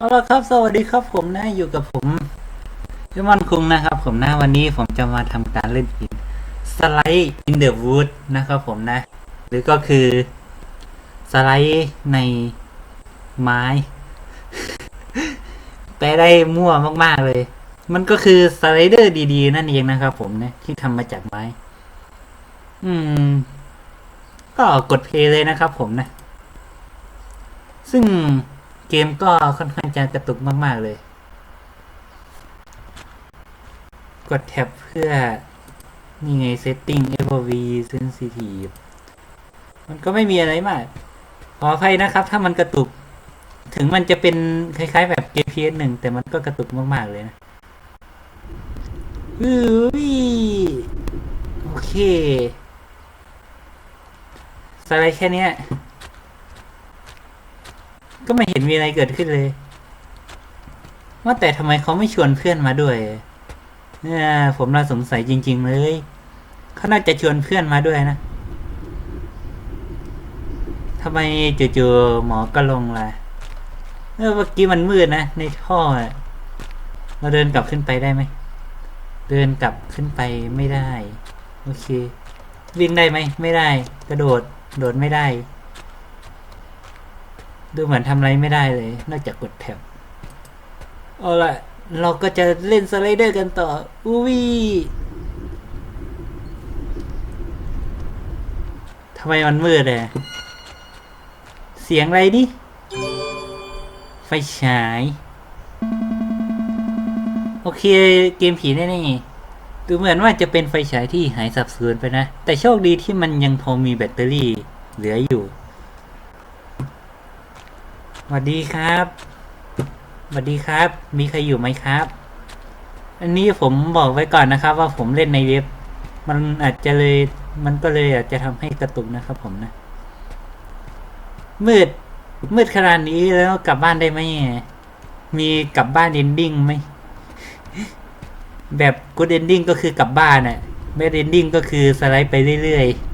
เอาละครับ สวัสดีครับผมนะอยู่กับผมพี่มอนคุงนะครับ ผมนะวันนี้ผมจะมาทำการเล่นอินสไลด์ in the wood นะครับผมนะ หรือก็คือสไลด์ในไม้แปลได้มั่วมากๆเลย มันก็คือสไลเดอร์ดีๆ นั่นเองนะครับผมนะที่ทำมาจากไม้ อืม ก็กดเพลย์เลยนะครับผมนะ ซึ่ง เกมก็ค่อนข้างจะกระตุกมาก ๆ เลย กดแท็บเพื่อ นี่ไง setting FOV sensitive มันก็ไม่มีอะไรมาก ขออภัยนะครับ ถ้ามันกระตุก ถึงมันจะเป็นคล้าย ๆ แบบเกม PS หนึ่งแต่มันก็กระตุกมาก ๆ เลยนะอุ้ยโอเคสไลด์แค่นี้ ก็ไม่เห็นมีอะไรเกิดขึ้นเลย ว่าแต่ทำไมเขาไม่ชวนเพื่อนมาด้วยเนี่ยผมน่าสงสัยจริง ๆ เลยเขาน่าจะชวนเพื่อนมาด้วยนะทำไมจู่ๆหมอก็ลงล่ะเมื่อกี้มันมืดนะ ในท่อ เราเดินกลับขึ้นไปได้ไหม เดินกลับขึ้นไปไม่ได้ โอเค วิ่งได้ไหม ไม่ได้ กระโดด โดดไม่ได้ ดูเหมือนทำอะไรไม่ได้เลย นอกจากกดแท็บเอาละเราก็จะเล่นสไลเดอร์กันต่ออุ้ยทำไมมันมืดเลยเสียงอะไรดิไฟฉาย โอเคเกมผีแน่ๆดูเหมือนว่าจะเป็นไฟฉายที่หายสับสนไปนะ แต่โชคดีที่มันยังพอมีแบตเตอรี่เหลืออยู่ วัสดีครับสวัสดีครับ มีใครอยู่ไหมครับ อันนี้ผมบอกไว้ก่อนนะครับ ว่าผมเล่นในเว็บ มันอาจจะเลย มันก็เลยอาจจะทำให้กระตุกนะครับ ผมนะ มืด มืดขนาดนี้แล้วกลับบ้านได้ไหม มีกลับบ้านเอนดิ้งไหม แบบกูดเอนดิ้งก็คือกลับบ้านอะแบดเอนดิ้งก็คือสไลด์ไปเรื่อยๆ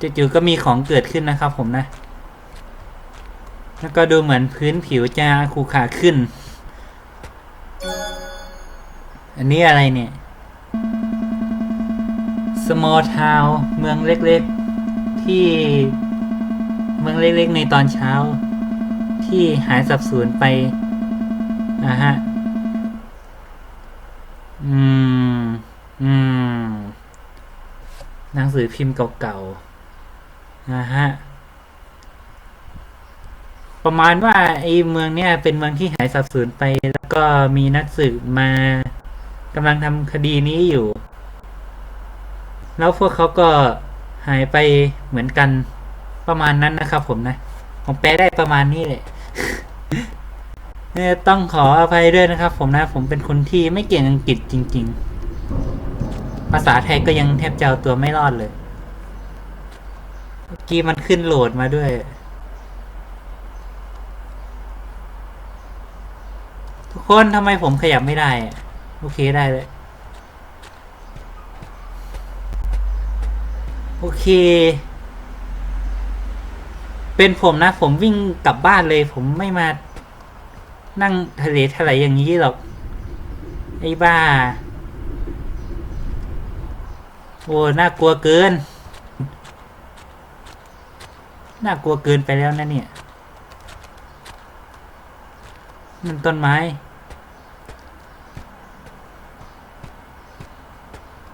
จู่ๆก็มีของเกิดขึ้นนะครับผมนะ แล้วก็ดูเหมือนพื้นผิวจะขูขาขึ้น อันนี้อะไรเนี่ย small town เมืองเล็กๆ ที่เมืองเล็กๆ ในตอนเช้า ที่หายสับสูญไปนะฮะ อืม อืม หนังสือพิมพ์เก่าๆ นะฮะประมาณว่าไอ้เมืองเนี่ยเป็นเมืองที่หายสับสูญไป แล้วก็มีนักสืบมากำลังทำคดีนี้อยู่ แล้วพวกเขาก็หายไปเหมือนกันประมาณนั้นนะครับผมนะ ผมแปลได้ประมาณนี้แหละเนี่ยต้องขออภัยด้วยนะครับ ผมนะ ผมเป็นคนที่ไม่เก่งอังกฤษจริง ๆ ภาษาไทยก็ยังแทบจะเอาตัวไม่รอดเลย เมื่อกี้มันขึ้นโหลดมาด้วย ทุกคนทำไมผมขยับไม่ได้ โอเคได้เลย โอเค เป็นผมนะ ผมวิ่งกลับบ้านเลย ผมไม่มา นั่งทะเลทลายอย่างนี้หรอก ไอ้บ้า โอ้ น่ากลัวเกิน น่ากลัวเกินไปแล้วนะเนี่ย มันต้นไม้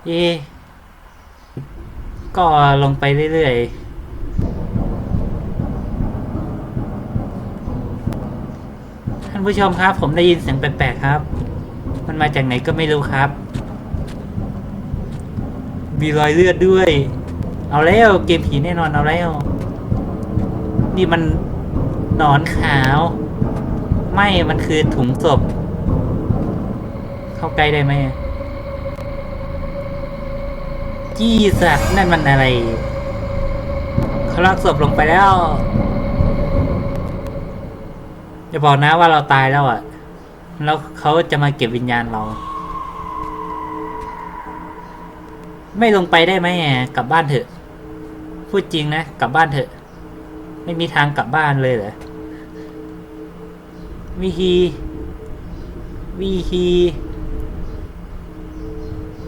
เอ ก็ลงไปเรื่อยๆ ท่านผู้ชมครับ ผมได้ยินเสียงแปลกๆครับ มันมาจากไหนก็ไม่รู้ครับ มีรอยเลือดด้วย เอาแล้วเกมผีแน่นอนเอาแล้ว นี่มันหนอนขาว ไม่มันคือถุงศพ เข้าใกล้ได้ไหมจี้สัตว์นั่นมันอะไรเขาลากศพลงไปแล้วอย่าบอกนะว่าเราตายแล้วอะ แล้วเขาจะมาเก็บวิญญาณเรา ไม่ลงไปได้ไหมอ่กลับบ้านเถอะ พูดจริงนะ กลับบ้านเถอะ ไม่มีทางกลับบ้านเลยเหรอวิธีวิธี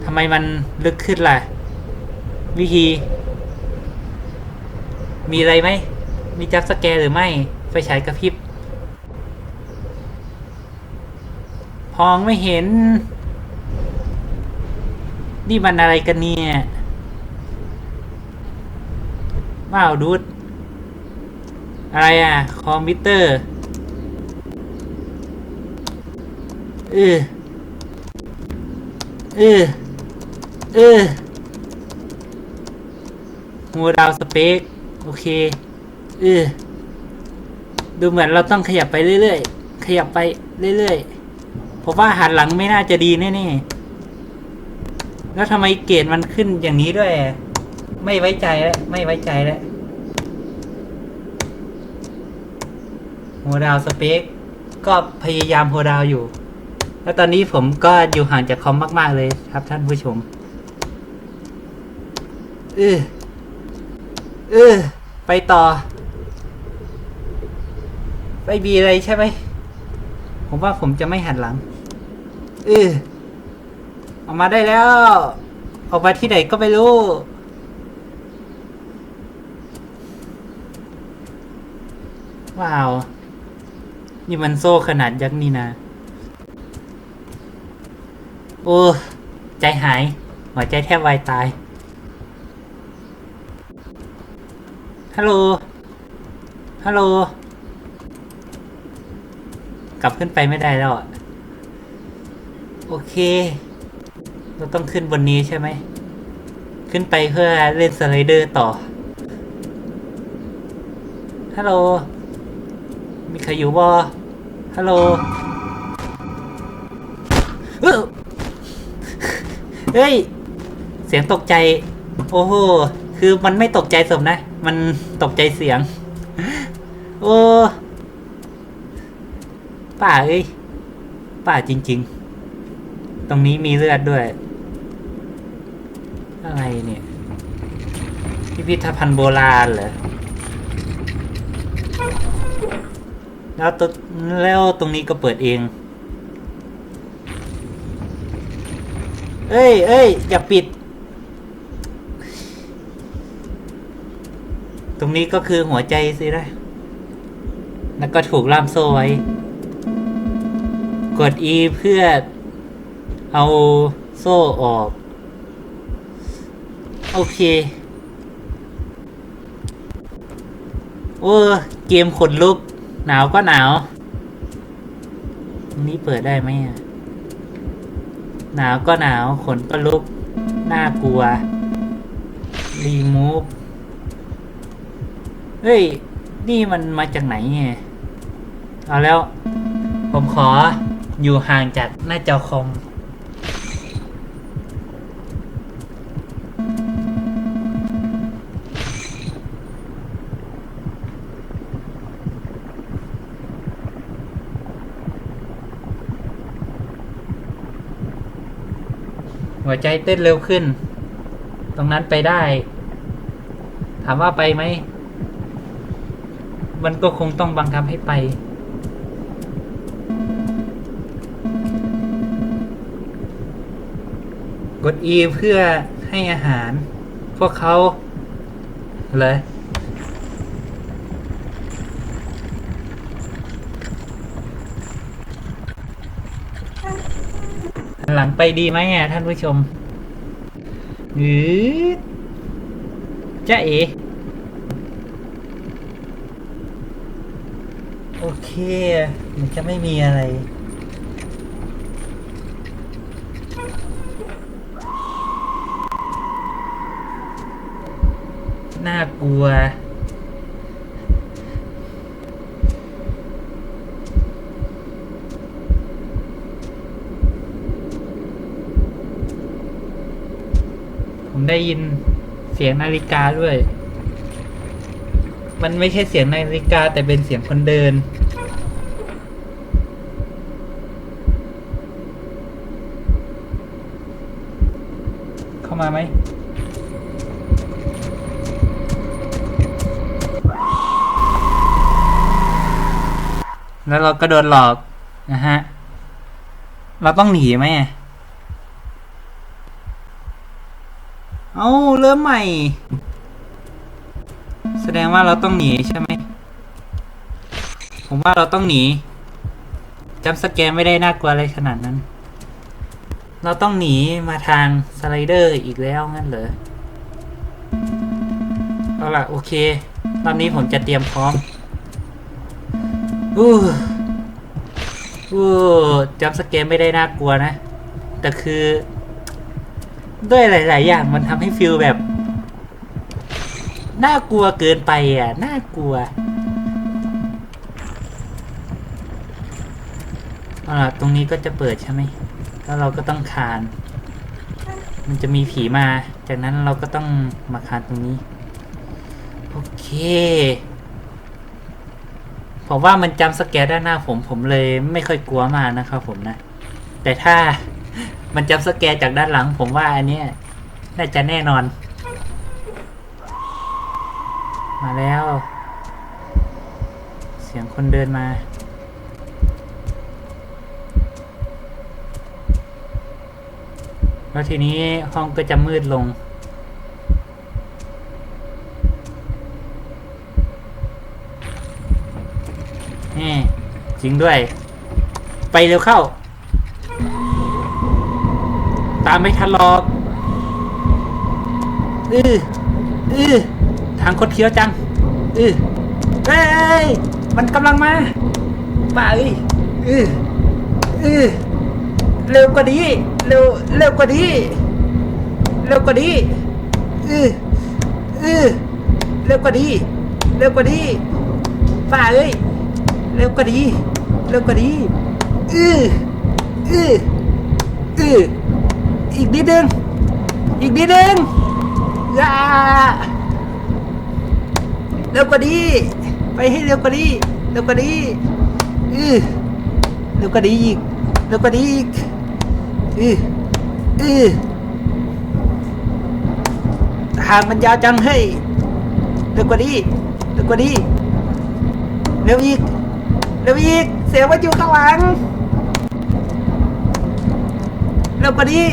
ทำไมมันลึกขึ้นล่ะ วิธีมีอะไรไหม มีจับสแกร์หรือไม่ ไฟฉายกระพริบ พองไม่เห็น นี่มันอะไรกันเนี่ยว้าวดูด อะไรอะ คอมพิวเตอร์เออเออเออหัวดาวสเปกโอเคเออดูเหมือนเราต้องขยับไปเรื่อยๆ ขยับไปเรื่อยๆผมว่าหันหลังไม่น่าจะดีแน่ๆ แล้วทำไมเกรดมันขึ้นอย่างนี้ด้วย ไม่ไว้ใจแล้ว ไม่ไว้ใจแล้ว หัวดาวสเปกก็พยายามหัวดาวอยู่ แล้วตอนนี้ผมก็อยู่ห่างจากคอมมาก ๆ เลยครับท่านผู้ชมเออเออไปต่อ ไปบีอะไรใช่ไหม ผมว่าผมจะไม่หันหลังเออออกมาได้แล้ว ออกมาที่ไหนก็ไม่รู้ว้าว นี่มันโซ่ขนาดยักษ์นี่นะ โอ้ ใจหาย หัวใจแทบวายตาย ฮัลโหล ฮัลโหล กลับขึ้นไปไม่ได้แล้วอะโอเค เราต้องขึ้นบนนี้ใช่ไหม ขึ้นไปเพื่อเล่นสไลเดอร์ต่อ ฮัลโหล มีใครอยู่บ่ฮัลโหลเฮ้ย เสียงตกใจ โอ้โห คือมันไม่ตกใจสมนะ มันตกใจเสียง โอ้ ป่าเอ้ย ป่าจริง ๆ ตรงนี้มีเลือดด้วย อะไรเนี่ย พิพิธภัณฑ์โบราณเหรอ แล้วตแล้วตรงนี้ก็เปิดเอง เอ้ยเอ้ยอย่าปิด ตรงนี้ก็คือหัวใจสินะแล้วก็ถูกล่ามโซ่ไว้ กด E เพื่อเอาโซ่ออก โอเค โอ้ เกมขนลุก หนาวก็หนาวนี้เปิดได้ไหมหนาวก็หนาว ขนก็ลุก น่ากลัว รีมูฟ เฮ้ย นี่มันมาจากไหนเนี่ย เอาแล้ว ผมขออยู่ห่างจากหน้าจอคอม หัวใจเต้นเร็วขึ้น ตรงนั้นไปได้ ถามว่าไปไหม มันก็คงต้องบังคับให้ไป กด E เพื่อให้อาหาร พวกเขาเลย หลังไปดีไหมอะท่านผู้ชมหรือจ้าเอโอเค มันจะไม่มีอะไร น่ากลัว ได้ยินเสียงนาฬิกาด้วย มันไม่ใช่เสียงนาฬิกาแต่เป็นเสียงคนเดิน เข้ามาไหมแล้วเราก็โดนหลอกนะฮะ เราต้องหนีไหม เอาเริ่มใหม่ แสดงว่าเราต้องหนีใช่ไหม ผมว่าเราต้องหนีจำสแกนไม่ได้น่ากลัวอะไรขนาดนั้น เราต้องหนีมาทางสไลเดอร์อีกแล้วงั้นเหรอ เอาล่ะ โอเค ตอนนี้ผมจะเตรียมพร้อมอู้อู้จำสเกมไม่ได้น่ากลัวนะ แต่คือ ด้วยหลาย ๆ อย่างมันทำให้ฟิลแบบ น่ากลัวเกินไปอะ น่ากลัวเอาล่ะตรงนี้ก็จะเปิดใช่ไหมแล้วเราก็ต้องคาน มันจะมีผีมา จากนั้นเราก็ต้องมาคานตรงนี้ โอเค ผมว่ามันจำสแกร์ด้านหน้าผมผมเลยไม่ค่อยกลัวมากนะครับผมนะ แต่ถ้า มันจำสแกร์จากด้านหลัง ผมว่าอันเนี้ยน่าจะแน่นอน มาแล้ว เสียงคนเดินมา แล้วทีนี้ห้องก็จะมืดลงนี่จริงด้วย ไปเร็วเข้า ตามไม่ทันหรอกอืออือทางคดเคี้ยวจังอือเฮ้ยมันกำลังมาป่าเอ้ยอืออือเร็วกว่านี้เร็วเร็วกว่านี้เร็วกว่านี้อืออือเร็วกว่านี้เร็วกว่านี้ป่าเอ้ยเร็วกว่านี้เร็วกว่านี้อืออืออือ อีกนิดนึง อีกนิดนึงอ่าเร็วกว่านี้ ไปให้เร็วกว่านี้ เร็วกว่านี้อือเร็วกว่านี้อีก เร็วกว่านี้อีกอืออือทางมันยาวจังเฮ้ยเร็วกว่านี้ เร็วกว่านี้ เร็วอีก เร็วอีก เสียงมันอยู่ข้างหลังเร็วกว่านี้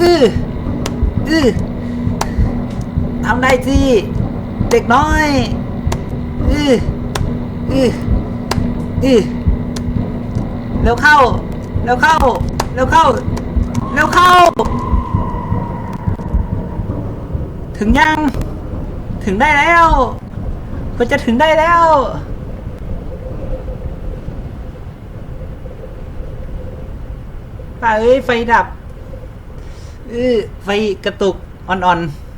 อืออือทำได้สิเด็กน้อยอืออืออือเร็วเข้าเร็วเข้าเร็วเข้าเร็วเข้า ถึงยัง ถึงได้แล้วก็จะถึงได้แล้ว ป่าเอ้ย ไฟดับ เออไฟกระตุกอ่อนๆ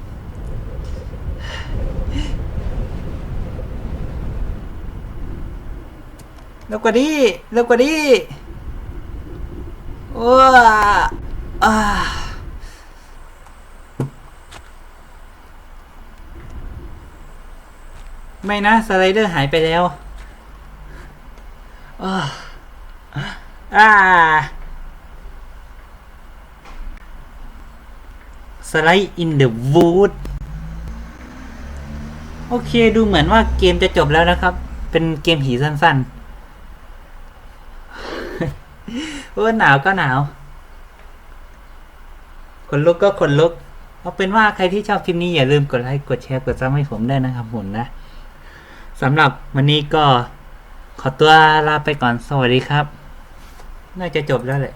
เร็วกว่านี้เร็วกว่านี้โอ้อ่าไม่นะ สไลเดอร์หายไปแล้วอ้าอ่า สไลด์ in the wood โอเคดูเหมือนว่าเกมจะจบแล้วนะครับ เป็นเกมผีสั้นๆ โอ้หนาวก็หนาวคนลุกก็คนลุก เอาเป็นว่าใครที่ชอบคลิปนี้อย่าลืมกดไลค์กดแชร์กดซับให้ผมได้นะครับผมนะสำหรับวันนี้ก็ขอตัวลาไปก่อนสวัสดีครับ น่าจะจบแล้วแหละ